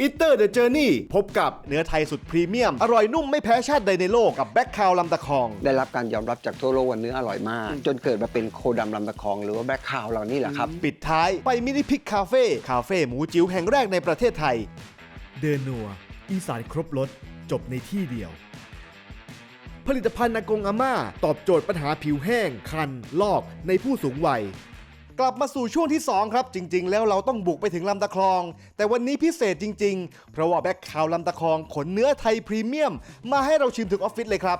อิตเตอร์เดอะเจอร์นี่พบกับเนื้อไทยสุดพรีเมียม อร่อยนุ่มไม่แพ้ชาติใดในโลกกับแบ็คคาวลำตะคอง ได้รับการยอมรับจากทั่วโลกว่าเนื้ออร่อยมาก จนเกิดมาเป็นโคดำลำตะคองหรือว่าแบล็คคาวเรานี่แหละครับ ปิดท้ายไปมินิพิกคาเฟ่คาเฟ่หมูจิ๋วแห่งแรกในประเทศไทย เดินนัว อีสานครบรสจบในที่เดียว ผลิตภัณฑ์อากงอาม่า ตอบโจทย์ปัญหาผิวแห้ง คัน ลอกในผู้สูงวัย กลับมาสู่ช่วงที่ 2 ครับ จริง ๆ แล้วเราต้องบุกไปถึงลำตะคลอง แต่วันนี้พิเศษจริง ๆ เพราะว่าแบ็คคาวลำตะคลองขนเนื้อไทยพรีเมียม มาให้เราชิมถึงออฟฟิศเลยครับ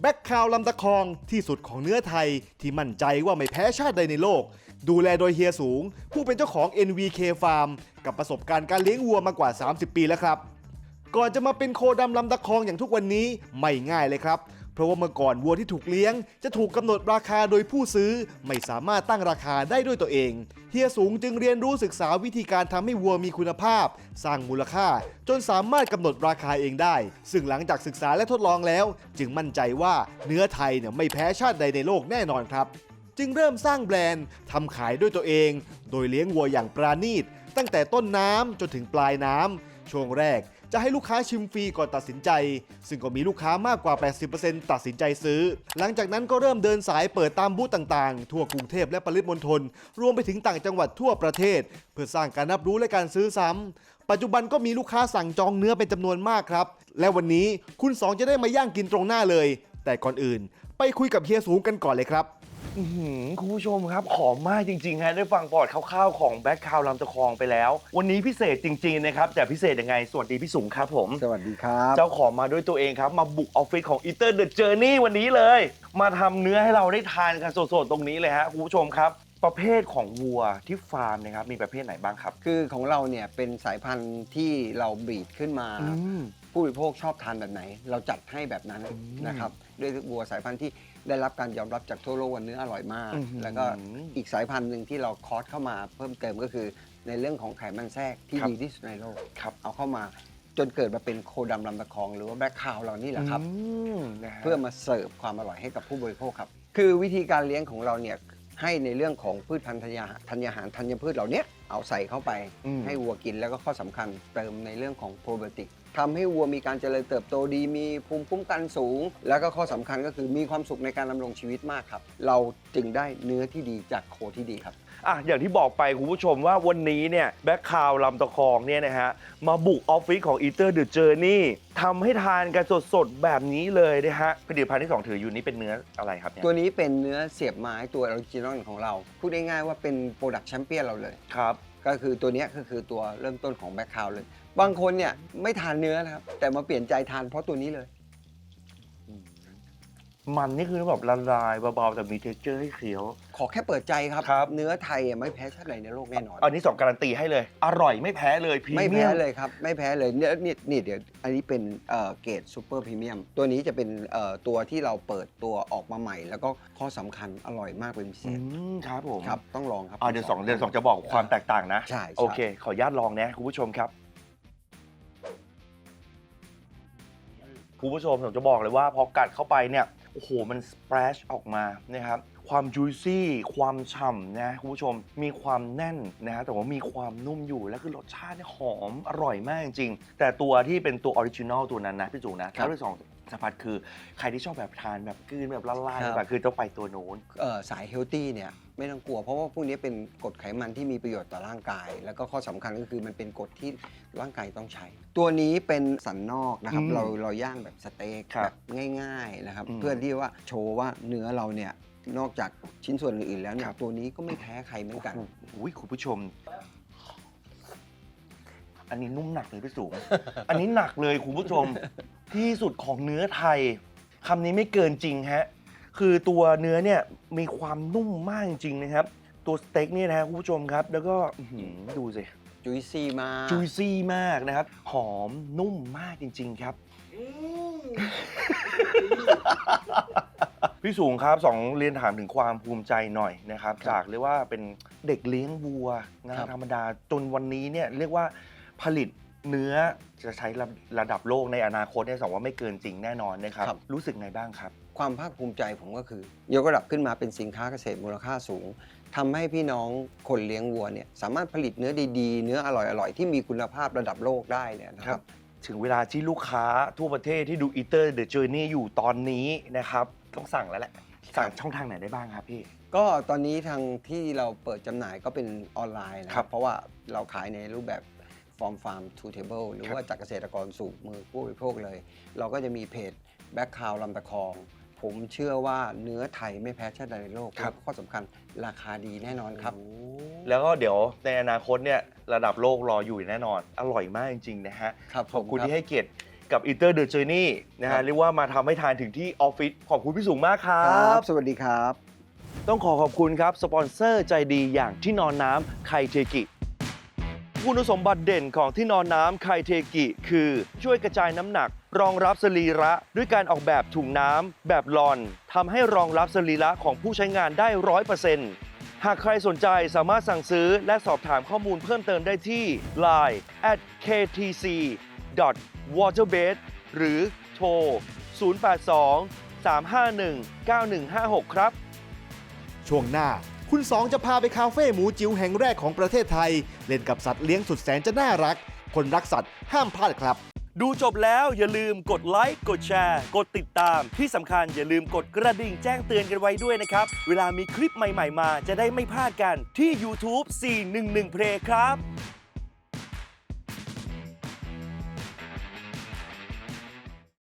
แบ็คคาวลำตะคองที่สุดของเนื้อไทยที่มั่นใจว่าไม่แพ้ชาติใดในโลก ดูแลโดยเฮียสูง ผู้เป็นเจ้าของ NVK Farm กับประสบการณ์การเลี้ยงวัวมากว่า 30 ปีแล้วครับ ก่อนจะมาเป็นโคดำลำตะคองอย่างทุกวันนี้ไม่ง่ายเลยครับ เพราะว่าเมื่อก่อนวัวที่ถูกเลี้ยง จะถูกกำหนดราคาโดยผู้ซื้อ ไม่สามารถตั้งราคาได้ด้วยตัวเอง เฮียสูงจึงเรียนรู้ศึกษาวิธีการทำให้วัวมีคุณภาพ สร้างมูลค่า จนสามารถกำหนดราคาเองได้ ซึ่งหลังจากศึกษาและทดลองแล้ว จึงมั่นใจว่าเนื้อไทยเนี่ยไม่แพ้ชาติใดในโลกแน่นอนครับ จึงเริ่มสร้างแบรนด์ทำขายด้วยตัวเอง โดยเลี้ยงวัวอย่างปราณีตตั้งแต่ต้นน้ำจนถึงปลายน้ำช่วงแรก จะให้ลูกค้าชิมฟรีก่อนตัดสินใจ ซึ่งก็มีลูกค้ามากกว่า 80%ตัดสินใจซื้อ หลังจากนั้นก็เริ่มเดินสายเปิดตามบูธต่างๆ ทั่วกรุงเทพและปริมณฑลรวมไปถึงต่างจังหวัดทั่วประเทศ เพื่อสร้างการรับรู้และการซื้อซ้ำปัจจุบันก็มีลูกค้าสั่งจองเนื้อเป็นจำนวนมากครับ และวันนี้คุณสองจะได้มาย่างกินตรงหน้าเลย แต่ก่อนอื่น ไปคุยกับเฮียสูงกันก่อนเลยครับ อื้อหือคุณผู้ชมครับขอมากจริงๆฮะได้ฟังปอดคร่าวๆของแบ็คคาวลำตะคองไปแล้ว วันนี้พิเศษจริงๆนะครับแต่พิเศษยังไง สวัสดีพี่สุงครับผม สวัสดีครับ เจ้าของมาด้วยตัวเองครับ มาบุกออฟฟิศของ Eater The Journey วันนี้เลย มาทำเนื้อให้เราได้ทานกันสดๆตรงนี้เลยฮะคุณผู้ชมครับ ประเภทของวัวที่ฟาร์มนะครับมีประเภทไหนบ้างครับ คือของเราเนี่ยเป็นสายพันธุ์ที่เราบีดขึ้นมา อืม ผู้บริโภคชอบทานแบบไหน เราจัดให้แบบนั้นนะครับด้วยวัวสายพันธุ์ที่ได้รับการยอมรับจากทั่วโลกว่าเนื้ออร่อยมากอื้อหือแล้วก็อีกสายพันธุ์หนึ่งที่เราคอร์สเข้ามาเพิ่มเติมก็คือในเรื่องของไขมันแทรกที่ครับดีที่สุดในโลกครับ เอาเข้ามาจนเกิดมาเป็นโคดำลำตะคองหรือว่าแบล็คคาวเรานี่แหละครับ อืมนะฮะ เพื่อมาเสิร์ฟความอร่อยให้กับผู้บริโภคครับ คือวิธีการเลี้ยงของเราเนี่ยให้ในเรื่องของพืชพันธุ์ธัญญาธัญญาหารธัญพืชเหล่าเนี้ยเอาใส่เข้าไปอืม ให้วัวกินแล้วก็ข้อสำคัญเติมในเรื่องของโปรไบโอติก ทำให้วัวมีการเจริญเติบโตดี มีภูมิคุ้มกันสูง แล้วก็ข้อสำคัญก็คือมีความสุขในการดำรงชีวิตมากครับ เราจึงได้เนื้อที่ดีจากโคที่ดีครับ อะอย่างที่บอกไปคุณผู้ชมว่าวันนี้เนี่ยแบ็คคาวลำตะคองเนี่ยนะฮะมาบุกออฟฟิศของ Eater The Journey ทำให้ทานกันสดๆ แบบนี้เลยนะฮะผลิตภัณฑ์ที่ 2 ถืออยู่นี้เป็นเนื้ออะไรครับเนี่ยตัวนี้เป็นเนื้อเสียบไม้ตัวออริจินอลของเรา พูดง่ายๆว่าเป็นโปรดักต์แชมเปี้ยนเราเลย ครับ ก็คือตัวเนี้ยก็คือตัวเริ่มต้นของแบ็คคาวเลย บางคนเนี่ยไม่ทานเนื้อนะครับ แต่มาเปลี่ยนใจทานเพราะตัวนี้เลย มันนี่คือแบบละลายเบาๆแต่มีเท็กเจอร์ให้เคี้ยว ขอแค่เปิดใจครับ ครับ เนื้อไทยอะไม่แพ้ชาติไหนในโลกแน่นอน อันนี้สองการันตีให้เลย อร่อยไม่แพ้เลยพรีไม่เมีแพ้ยมเลยครับ ไม่แพ้เลยเนี่ยนี่นี่เดี๋ยวอันนี้เป็นเอ่อเกรดซูเปอร์พรีเมียมตัวนี้จะเป็นเอ่อตัวที่เราเปิดตัวออกมาใหม่ แล้วก็ข้อสำคัญอร่อยมากเป็นพิเศอืษมครับผมครับต้องลองครับ อ่าเดือนสองเดือนสองจะบอกความแตกต่างนะ ใช่ใช่ โอเค ขออนุญาตลองนะคุณผู้ชมครับ คุณผู้ชมผมจะบอกเลยว่าพอกัดเข้าไปเนี่ยโอ้โหมันสเปรชออกมานะครับความจุยซี่ความฉ่ำนะคุณผู้ชมมีความแน่นนะฮะแต่ว่ามีความนุ่มอยู่แล้วคือรสชาติเนี่ยหอมอร่อยมากจริงๆแต่ตัวที่เป็นตัวออริจินอลตัวนั้นนะพี่จูนะครัถ้าบที่สอง สัมผัสคือใครที่ชอบแบบทานแบบกลืนแบบละลายครับ แบบคือต้องไปตัวโน้น เอ่อสายเฮลตี้เนี่ยไม่ต้องกลัวเพราะว่าพวกนี้เป็นกรดไขมันที่มีประโยชน์ต่อร่างกาย แล้วก็ข้อสำคัญก็คือมันเป็นกรดที่ร่างกายต้องใช้ ตัวนี้เป็นสันนอกนะครับอืมเราเราย่างแบบสเต็กครับแบบง่ายๆนะครับอืมเพื่อที่ว่าโชว์ว่าเนื้อเราเนี่ยนอกจากชิ้นส่วนอื่นๆแล้วเนี่คยรับ ตัวนี้ก็ไม่แพ้ใครเหมือนกัน อุ้ยคุณผู้ชม อันนี้นุ่มหนักเลยพี่สูง อันนี้หนักเลยคุณผู้ชม ที่สุดของเนื้อไทยคำนี้ไม่เกินจริงฮะคือตัวเนื้อเนี่ยมีความนุ่มมากจริงๆนะครับ ตัวสเต็กเนี่ยนะฮะคุณผู้ชมครับ แล้วก็อื้อหือดูสิ จุยซี่มาก จุยซี่มากนะครับ หอมนุ่มมากจริง ๆ ครับ พี่สูงครับสองเรียนถามถึงความภูมิใจหน่อยนะครับ ครับจากเรียกว่าเป็นเด็กเลี้ยงวัวนะครับ ธรรมดาจนวันนี้เนี่ยเรียกว่าผลิต เนื้อจะใช้ระระดับโลกในอนาคตเนี่ยสองว่าไม่เกินจริงแน่นอนนะครับ ครับ รู้สึกไงบ้างครับ ความภาคภูมิใจผมก็คือยกระดับขึ้นมาเป็นสินค้าเกษตรมูลค่าสูงทำให้พี่น้องคนเลี้ยงวัวเนี่ยสามารถผลิตเนื้อดีๆ เนื้ออร่อยๆ ที่มีคุณภาพระดับโลกได้เนี่ยนะคครัรับ บ ถึงเวลาที่ลูกค้าทั่วประเทศที่ดู Eater The Journey อยู่ตอนนี้นะครับ ต้องสั่งแล้วแหละ สั่งช่องทางไหนได้บ้างครับพี่ ก็ตอนนี้ทางที่เราเปิดจำหน่ายก็เป็นออนไลน์นะคครัรับบเพราะว่าเราขายในรูปแบบ Farm Farm to Table หรือว่าจากเกษตรกรสู่มือผู้บริโภคเลย เราก็จะมีเพจแบ็คคาวลำตะคอง ผมเชื่อว่าเนื้อไทยไม่แพ้ชาติใดในโลกครับและข้อสำคัญราคาดีแน่นอนครับ แล้วก็เดี๋ยวในอนาคตเนี่ยระดับโลกรออยู่แน่นอน อร่อยมากจริง ๆ นะฮะ ครับขอบคุณผมครับที่ให้เกียรติกับ Eater The Journey นะครัฮะบ เรียกว่ามาทำให้ทานถึงที่ออฟฟิศขอบคุณพี่สูงมากครัครับ บ สวัสดีครับ ต้องขอขอบคุณครับ สปอนเซอร์ใจดีอย่างที่นอนน้ำไคเทกิ คุณสมบัติเด่นของที่นอนน้ำไคเทกิคือช่วยกระจายน้ำหนัก รองรับสรีระด้วยการออกแบบถุงน้ำแบบลอนทำให้รองรับสรีระของผู้ใช้งานได้ร้อยเปอร์เซ็นต์หากใครสนใจสามารถสั่งซื้อและสอบถามข้อมูลเพิ่มเติมได้ที่ line at ktc waterbed หรือโทร 082 351 9156 ครับ ช่วงหน้า คุณสองจะพาไปคาเฟ่หมูจิ๋วแห่งแรกของประเทศไทย เล่นกับสัตว์เลี้ยงสุดแสนจะน่ารัก คนรักสัตว์ห้ามพลาดครับ ดูจบแล้วอย่าลืมกดไลค์กดแชร์ กดติดตาม ที่สำคัญอย่าลืมกดกระดิ่งแจ้งเตือนกันไว้ด้วยนะครับ เวลามีคลิปใหม่ ๆ มาจะได้ไม่พลาดกันที่ YouTube 411 Play ครับ